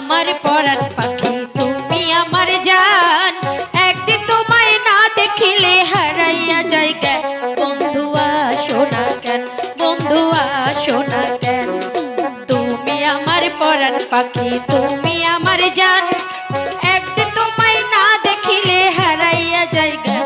আমার পরাণ পাখি, তুমি আমার জান। একদিন তোমায় না দেখিলে হারাইয়া যাই কেন? বন্ধু আসো না কেন? বন্ধু আসো না কেন? তুমি আমার পরাণ পাখি, তুমি আমার জান। একদিন তোমায় না দেখিলে হারাইয়া যাই কেন?